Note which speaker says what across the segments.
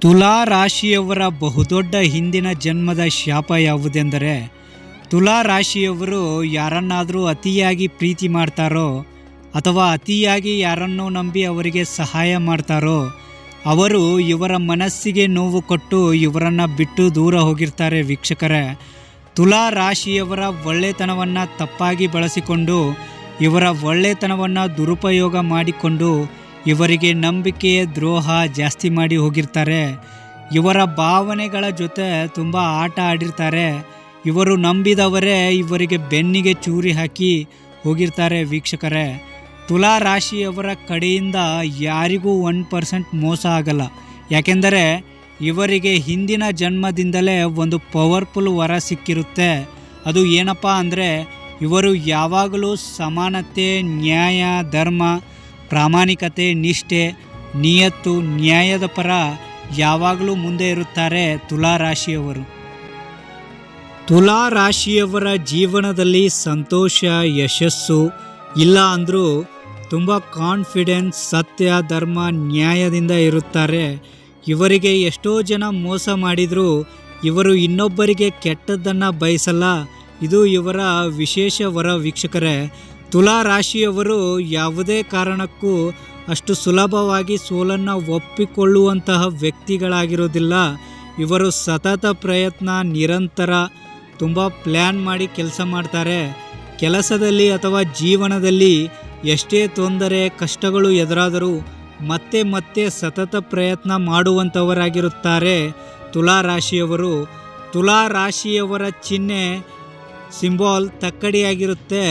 Speaker 1: ತುಲಾ ರಾಶಿಯವರ ಬಹುದೊಡ್ಡ ಹಿಂದಿನ ಜನ್ಮದ ಶಾಪ ಯಾವುದೆಂದರೆ, ತುಲಾ ರಾಶಿಯವರು ಯಾರನ್ನಾದರೂ ಅತಿಯಾಗಿ ಪ್ರೀತಿ ಮಾಡ್ತಾರೋ ಅಥವಾ ಅತಿಯಾಗಿ ಯಾರನ್ನೂ ನಂಬಿ ಅವರಿಗೆ ಸಹಾಯ ಮಾಡ್ತಾರೋ, ಅವರು ಇವರ ಮನಸ್ಸಿಗೆ ನೋವು ಕೊಟ್ಟು ಇವರನ್ನು ಬಿಟ್ಟು ದೂರ ಹೋಗಿರ್ತಾರೆ ವೀಕ್ಷಕರೇ. ತುಲಾ ರಾಶಿಯವರ ಒಳ್ಳೆತನವನ್ನು ತಪ್ಪಾಗಿ ಬಳಸಿಕೊಂಡು, ಇವರ ಒಳ್ಳೆತನವನ್ನು ದುರುಪಯೋಗ ಮಾಡಿಕೊಂಡು ಇವರಿಗೆ ನಂಬಿಕೆ ದ್ರೋಹ ಜಾಸ್ತಿ ಮಾಡಿ ಹೋಗಿರ್ತಾರೆ. ಇವರ ಭಾವನೆಗಳ ಜೊತೆ ತುಂಬ ಆಟ ಆಡಿರ್ತಾರೆ. ಇವರು ನಂಬಿದವರೇ ಇವರಿಗೆ ಬೆನ್ನಿಗೆ ಚೂರಿ ಹಾಕಿ ಹೋಗಿರ್ತಾರೆ ವೀಕ್ಷಕರೇ. ತುಲಾ ರಾಶಿಯವರ ಕಡೆಯಿಂದ ಯಾರಿಗೂ ಒನ್ ಪರ್ಸೆಂಟ್ ಮೋಸ ಆಗಲ್ಲ. ಯಾಕೆಂದರೆ ಇವರಿಗೆ ಹಿಂದಿನ ಜನ್ಮದಿಂದಲೇ ಒಂದು ಪವರ್ಫುಲ್ ವರ ಸಿಕ್ಕಿರುತ್ತೆ. ಅದು ಏನಪ್ಪ ಅಂದರೆ ಇವರು ಯಾವಾಗಲೂ ಸಮಾನತೆ, ನ್ಯಾಯ, ಧರ್ಮ ಪ್ರಾಮಾಣಿಕತೆ, ನಿಷ್ಠೆ, ನಿಯತ್ತು, ನ್ಯಾಯದ ಪರ ಯಾವಾಗಲೂ ಮುಂದೆ ಇರುತ್ತಾರೆ ತುಲಾ ರಾಶಿಯವರು ತುಲಾ ರಾಶಿಯವರ ಜೀವನದಲ್ಲಿ ಸಂತೋಷ, ಯಶಸ್ಸು ಇಲ್ಲ ಅಂದರೂ ತುಂಬ ಕಾನ್ಫಿಡೆನ್ಸ್, ಸತ್ಯ, ಧರ್ಮ, ನ್ಯಾಯದಿಂದ ಇರುತ್ತಾರೆ. ಇವರಿಗೆ ಎಷ್ಟೋ ಜನ ಮೋಸ ಮಾಡಿದರೂ ಇವರು ಇನ್ನೊಬ್ಬರಿಗೆ ಕೆಟ್ಟದ್ದನ್ನು ಬಯಸಲ್ಲ. ಇದು ಇವರ ವಿಶೇಷ ವರ ವೀಕ್ಷಕರೇ. ತುಲಾ ರಾಶಿಯವರು ಯಾವುದೇ ಕಾರಣಕ್ಕೂ ಅಷ್ಟು ಸುಲಭವಾಗಿ ಸೋಲನ್ನು ಒಪ್ಪಿಕೊಳ್ಳುವಂತಹ ವ್ಯಕ್ತಿಗಳಾಗಿರೋದಿಲ್ಲ ಇವರು ಸತತ ಪ್ರಯತ್ನ, ನಿರಂತರ, ತುಂಬ ಪ್ಲ್ಯಾನ್ ಮಾಡಿ ಕೆಲಸ ಮಾಡ್ತಾರೆ. ಕೆಲಸದಲ್ಲಿ ಅಥವಾ ಜೀವನದಲ್ಲಿ ಎಷ್ಟೇ ತೊಂದರೆ, ಕಷ್ಟಗಳು ಎದುರಾದರೂ ಮತ್ತೆ ಮತ್ತೆ ಸತತ ಪ್ರಯತ್ನ ಮಾಡುವಂಥವರಾಗಿರುತ್ತಾರೆ ತುಲಾ ರಾಶಿಯವರು. ತುಲಾ ರಾಶಿಯವರ ಚಿಹ್ನೆ, ಸಿಂಬಾಲ್ ತಕ್ಕಡಿಯಾಗಿರುತ್ತೆ.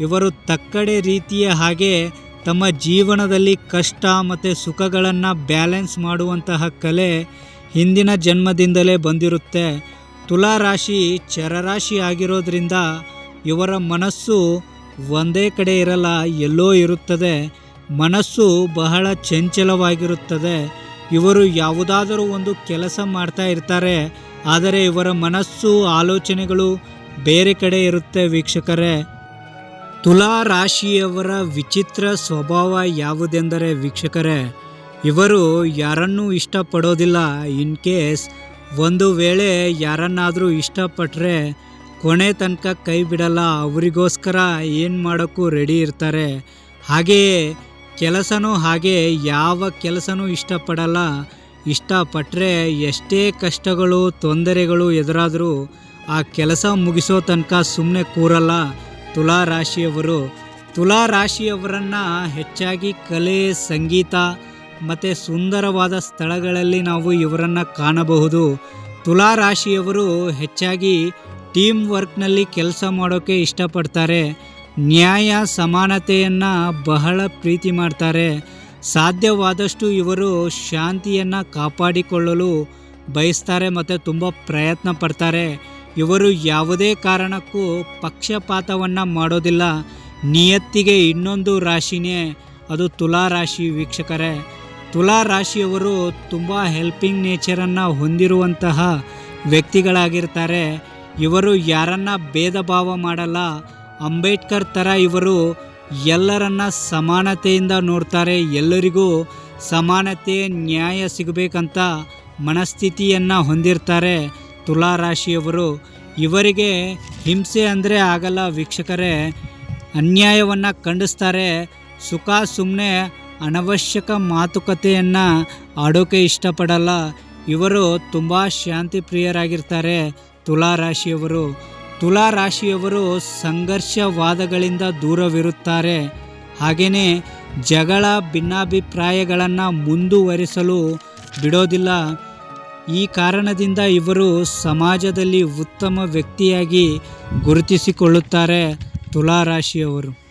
Speaker 1: ಇವರು ತಕ್ಕಡೆ ರೀತಿಯ ಹಾಗೆ ತಮ್ಮ ಜೀವನದಲ್ಲಿ ಕಷ್ಟ ಮತ್ತು ಸುಖಗಳನ್ನು ಬ್ಯಾಲೆನ್ಸ್ ಮಾಡುವಂತಹ ಕಲೆ ಹಿಂದಿನ ಜನ್ಮದಿಂದಲೇ ಬಂದಿರುತ್ತೆ. ತುಲಾ ರಾಶಿ ಚರರಾಶಿ ಆಗಿರೋದ್ರಿಂದ ಇವರ ಮನಸ್ಸು ಒಂದೇ ಕಡೆ ಇರಲ್ಲ, ಎಲ್ಲೋ ಇರುತ್ತದೆ. ಮನಸ್ಸು ಬಹಳ ಚಂಚಲವಾಗಿರುತ್ತದೆ. ಇವರು ಯಾವುದಾದರೂ ಒಂದು ಕೆಲಸ ಮಾಡ್ತಾ ಇರ್ತಾರೆ, ಆದರೆ ಇವರ ಮನಸ್ಸು, ಆಲೋಚನೆಗಳು ಬೇರೆ ಕಡೆ ಇರುತ್ತೆ ವೀಕ್ಷಕರೇ. ತುಲಾ ರಾಶಿಯವರ ವಿಚಿತ್ರ ಸ್ವಭಾವ ಯಾವುದೆಂದರೆ ವೀಕ್ಷಕರೇ, ಇವರು ಯಾರನ್ನೂ ಇಷ್ಟಪಡೋದಿಲ್ಲ. ಇನ್ ಕೇಸ್ ಒಂದು ವೇಳೆ ಯಾರನ್ನಾದರೂ ಇಷ್ಟಪಟ್ಟರೆ ಕೊನೆ ತನಕ ಕೈ ಬಿಡಲ್ಲ, ಅವರಿಗೋಸ್ಕರ ಏನು ಮಾಡೋಕ್ಕೂ ರೆಡಿ ಇರ್ತಾರೆ. ಹಾಗೆಯೇ ಕೆಲಸನೂ ಹಾಗೆ, ಯಾವ ಕೆಲಸನೂ ಇಷ್ಟಪಡಲ್ಲ. ಇಷ್ಟಪಟ್ಟರೆ ಎಷ್ಟೇ ಕಷ್ಟಗಳು, ತೊಂದರೆಗಳು ಎದುರಾದರೂ ಆ ಕೆಲಸ ಮುಗಿಸೋ ತನಕ ಸುಮ್ಮನೆ ಕೂರಲ್ಲ. ತುಲಾ ರಾಶಿಯವರು ತುಲಾ ರಾಶಿಯವರನ್ನು ಹೆಚ್ಚಾಗಿ ಕಲೆ, ಸಂಗೀತ ಮತ್ತು ಸುಂದರವಾದ ಸ್ಥಳಗಳಲ್ಲಿ ನಾವು ಇವರನ್ನು ಕಾಣಬಹುದು. ತುಲಾ ರಾಶಿಯವರು ಹೆಚ್ಚಾಗಿ ಟೀಮ್ ವರ್ಕ್ನಲ್ಲಿ ಕೆಲಸ ಮಾಡೋಕ್ಕೆ ಇಷ್ಟಪಡ್ತಾರೆ. ನ್ಯಾಯ, ಸಮಾನತೆಯನ್ನು ಬಹಳ ಪ್ರೀತಿ ಮಾಡ್ತಾರೆ. ಸಾಧ್ಯವಾದಷ್ಟು ಇವರು ಶಾಂತಿಯನ್ನು ಕಾಪಾಡಿಕೊಳ್ಳಲು ಬಯಸ್ತಾರೆ ಮತ್ತು ತುಂಬ ಪ್ರಯತ್ನ ಪಡ್ತಾರೆ. ಇವರು ಯಾವುದೇ ಕಾರಣಕ್ಕೂ ಪಕ್ಷಪಾತವನ್ನು ಮಾಡೋದಿಲ್ಲ. ನಿಯತ್ತಿಗೆ ಇನ್ನೊಂದು ರಾಶಿನೇ, ಅದು ತುಲಾ ರಾಶಿ ವೀಕ್ಷಕರೇ. ತುಲಾ ರಾಶಿಯವರು ತುಂಬ ಹೆಲ್ಪಿಂಗ್ ನೇಚರನ್ನು ಹೊಂದಿರುವಂತಹ ವ್ಯಕ್ತಿಗಳಾಗಿರ್ತಾರೆ. ಇವರು ಯಾರನ್ನ ಭೇದ ಭಾವ ಮಾಡಲ್ಲ. ಅಂಬೇಡ್ಕರ್ ಥರ ಇವರು ಎಲ್ಲರನ್ನ ಸಮಾನತೆಯಿಂದ ನೋಡ್ತಾರೆ. ಎಲ್ಲರಿಗೂ ಸಮಾನತೆ, ನ್ಯಾಯ ಸಿಗಬೇಕಂತ ಮನಸ್ಥಿತಿಯನ್ನು ಹೊಂದಿರ್ತಾರೆ. ತುಲಾ ರಾಶಿಯವರು ಇವರಿಗೆ ಹಿಂಸೆ ಅಂದರೆ ಆಗಲ್ಲ ವೀಕ್ಷಕರೇ. ಅನ್ಯಾಯವನ್ನು ಖಂಡಿಸ್ತಾರೆ. ಸುಖ ಸುಮ್ಮನೆ ಅನವಶ್ಯಕ ಮಾತುಕತೆಯನ್ನು ಆಡೋಕೆ ಇಷ್ಟಪಡಲ್ಲ. ಇವರು ತುಂಬ ಶಾಂತಿ ಪ್ರಿಯರಾಗಿರ್ತಾರೆ ತುಲಾ ರಾಶಿಯವರು ತುಲಾ ರಾಶಿಯವರು ಸಂಘರ್ಷವಾದಗಳಿಂದ ದೂರವಿರುತ್ತಾರೆ. ಹಾಗೆಯೇ ಜಗಳ, ಭಿನ್ನಾಭಿಪ್ರಾಯಗಳನ್ನು ಮುಂದುವರಿಸಲು ಬಿಡೋದಿಲ್ಲ. ಈ ಕಾರಣದಿಂದ ಇವರು ಸಮಾಜದಲ್ಲಿ ಉತ್ತಮ ವ್ಯಕ್ತಿಯಾಗಿ ಗುರುತಿಸಿಕೊಳ್ಳುತ್ತಾರೆ ತುಲಾ ರಾಶಿಯವರು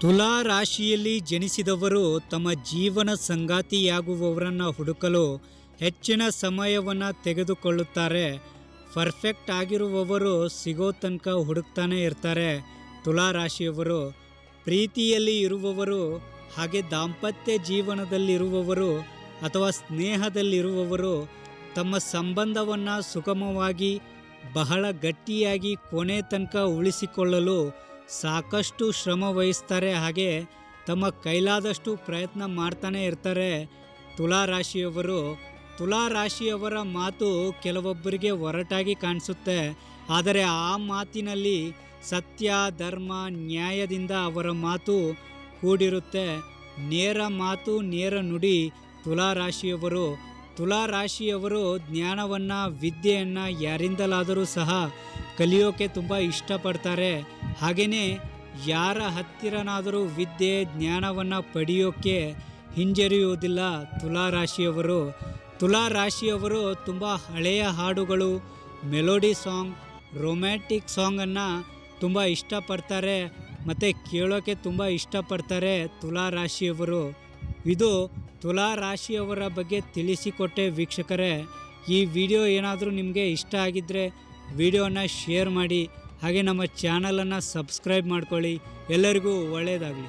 Speaker 1: ತುಲಾ ರಾಶಿಯಲ್ಲಿ ಜನಿಸಿದವರು ತಮ್ಮ ಜೀವನ ಸಂಗಾತಿಯಾಗುವವರನ್ನು ಹುಡುಕಲು ಹೆಚ್ಚಿನ ಸಮಯವನ್ನು ತೆಗೆದುಕೊಳ್ಳುತ್ತಾರೆ. ಪರ್ಫೆಕ್ಟ್ ಆಗಿರುವವರು ಸಿಗೋ ತನಕ ಹುಡುಕ್ತಾನೆ ಇರ್ತಾರೆ ತುಲಾ ರಾಶಿಯವರು ಪ್ರೀತಿಯಲ್ಲಿ ಇರುವವರು ಹಾಗೆ ದಾಂಪತ್ಯ ಜೀವನದಲ್ಲಿರುವವರು ಅಥವಾ ಸ್ನೇಹದಲ್ಲಿರುವವರು ತಮ್ಮ ಸಂಬಂಧವನ್ನು ಸುಗಮವಾಗಿ, ಬಹಳ ಗಟ್ಟಿಯಾಗಿ ಕೊನೆ ತನಕ ಉಳಿಸಿಕೊಳ್ಳಲು ಸಾಕಷ್ಟು ಶ್ರಮ ವಹಿಸ್ತಾರೆ. ಹಾಗೆ ತಮ್ಮ ಕೈಲಾದಷ್ಟು ಪ್ರಯತ್ನ ಮಾಡ್ತಾನೆ ಇರ್ತಾರೆ. ತುಲಾ ರಾಶಿಯವರು, ತುಲಾ ರಾಶಿಯವರ ಮಾತು ಕೆಲವೊಬ್ಬರಿಗೆ ಒರಟಾಗಿ ಕಾಣಿಸುತ್ತೆ. ಆದರೆ ಆ ಮಾತಿನಲ್ಲಿ ಸತ್ಯ, ಧರ್ಮ, ನ್ಯಾಯದಿಂದ ಅವರ ಮಾತು ಕೂಡಿರುತ್ತೆ. ನೇರ ಮಾತು, ನೇರ ನುಡಿ ತುಲಾ ರಾಶಿಯವರು ತುಲಾ ರಾಶಿಯವರು ಜ್ಞಾನವನ್ನು, ವಿದ್ಯೆಯನ್ನು ಯಾರಿಂದಲಾದರೂ ಸಹ ಕಲಿಯೋಕೆ ತುಂಬ ಇಷ್ಟಪಡ್ತಾರೆ. ಹಾಗೆಯೇ ಯಾರ ಹತ್ತಿರನಾದರೂ ವಿದ್ಯೆ, ಜ್ಞಾನವನ್ನು ಪಡೆಯೋಕ್ಕೆ ಹಿಂಜರಿಯುವುದಿಲ್ಲ ತುಲಾ ರಾಶಿಯವರು ತುಲಾ ರಾಶಿಯವರು ತುಂಬ ಹಳೆಯ ಹಾಡುಗಳು, ಮೆಲೋಡಿ ಸಾಂಗ್, ರೊಮ್ಯಾಂಟಿಕ್ ಸಾಂಗನ್ನು ತುಂಬ ಇಷ್ಟಪಡ್ತಾರೆ ಮತ್ತು ಕೇಳೋಕ್ಕೆ ತುಂಬ ಇಷ್ಟಪಡ್ತಾರೆ ತುಲಾ ರಾಶಿಯವರು ಇದು ತುಲಾ ರಾಶಿಯವರ ಬಗ್ಗೆ ತಿಳಿಸಿಕೊಟ್ಟೆ ವೀಕ್ಷಕರೇ. ಈ ವಿಡಿಯೋ ಏನಾದರೂ ನಿಮಗೆ ಇಷ್ಟ ಆಗಿದ್ದರೆ ವಿಡಿಯೋನ ಶೇರ್ ಮಾಡಿ, ಹಾಗೆ ನಮ್ಮ ಚಾನಲನ್ನು ಸಬ್ಸ್ಕ್ರೈಬ್ ಮಾಡ್ಕೊಳ್ಳಿ. ಎಲ್ಲರಿಗೂ ಒಳ್ಳೆಯದಾಗಲಿ